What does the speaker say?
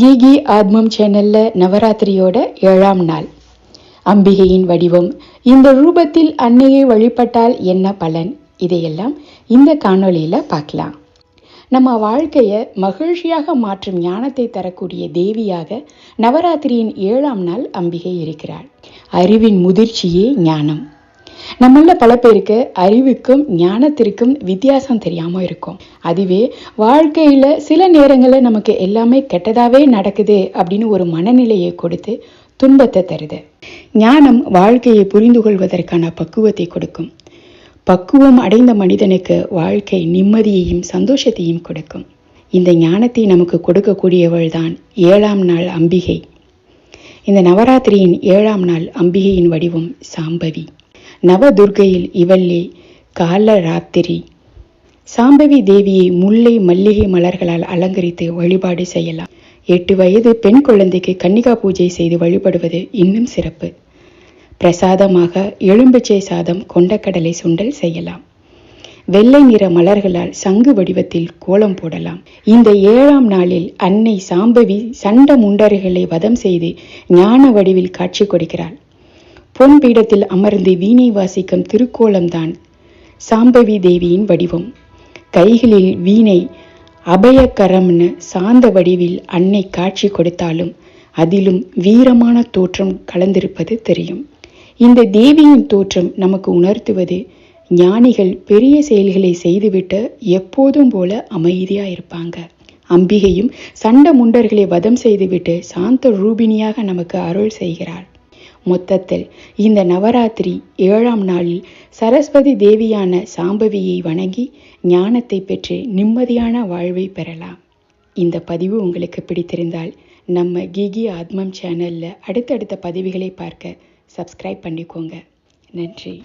Kiki ஆத்மம் சேனல்ல நவராத்திரியோட ஏழாம் நாள். அம்பிகையின் வடிவம். இந்த ரூபத்தில் அன்னையை வழிபட்டால் என்ன பலன்? இதையெல்லாம் இந்த காணொளியில் பார்க்கலாம். நம்ம வாழ்க்கையை மகிழ்ச்சியாக மாற்றும் ஞானத்தை தரக்கூடிய தேவியாக நவராத்திரியின் ஏழாம் நாள் அம்பிகை இருக்கிறாள். அறிவின் முதிர்ச்சியே ஞானம். நம்மள பல பேருக்கு அறிவுக்கும் ஞானத்திற்கும் வித்தியாசம் தெரியாம இருக்கும். அதுவே வாழ்க்கையில சில நேரங்களில் நமக்கு எல்லாமே கெட்டதாவே நடக்குது அப்படின்னு ஒரு மனநிலையை கொடுத்து துன்பத்தை தருது. ஞானம் வாழ்க்கையை புரிந்து கொள்வதற்கான பக்குவத்தை கொடுக்கும். பக்குவம் அடைந்த மனிதனுக்கு வாழ்க்கை நிம்மதியையும் சந்தோஷத்தையும் கொடுக்கும். இந்த ஞானத்தை நமக்கு கொடுக்கக்கூடியவள் தான் ஏழாம் நாள் அம்பிகை. இந்த நவராத்திரியின் ஏழாம் நாள் அம்பிகையின் வடிவம் சாம்பவி. நவதுர்க்கையில் இவள்ளே காலராத்திரி. சாம்பவி தேவியை முல்லை மல்லிகை மலர்களால் அலங்கரித்து வழிபாடு செய்யலாம். எட்டு வயது பெண் குழந்தைக்கு கன்னிகா பூஜை செய்து வழிபடுவது இன்னும் சிறப்பு. பிரசாதமாக எலும்பிச்சை சாதம் கொண்டக்கடலை சுண்டல் செய்யலாம். வெள்ளை நிற மலர்களால் சங்கு வடிவத்தில் கோலம் போடலாம். இந்த ஏழாம் நாளில் அன்னை சாம்பவி சண்ட முண்டர்களை வதம் செய்து ஞான வடிவில் காட்சி கொடுக்கிறாள். பொன் பீடத்தில் அமர்ந்து வீணை வாசிக்கும் திருக்கோலம்தான் சாம்பவி தேவியின் வடிவம். கைகளில் வீணை அபயக்கரம்னு சாந்த வடிவில் அன்னை காட்சி கொடுத்தாலும் அதிலும் வீரமான தோற்றம் கலந்திருப்பது தெரியும். இந்த தேவியின் தோற்றம் நமக்கு உணர்த்துவது ஞானிகள் பெரிய செயல்களை செய்துவிட்டு எப்போதும் போல அமைதியா இருப்பாங்க. அம்பிகையும் சண்ட முண்டர்களை வதம் செய்துவிட்டு சாந்த ரூபிணியாக நமக்கு அருள் செய்கிறாள். மொத்தத்தில். இந்த நவராத்திரி ஏழாம் நாளில் சரஸ்வதி தேவியான சாம்பவியை வணங்கி ஞானத்தை பெற்று நிம்மதியான வாழ்வை பெறலாம். இந்த பதிவு உங்களுக்கு பிடித்திருந்தால் நம்ம கிகி ஆத்மம் சேனலில் அடுத்தடுத்த பதிவுகளை பார்க்க சப்ஸ்கிரைப் பண்ணிக்கோங்க. நன்றி.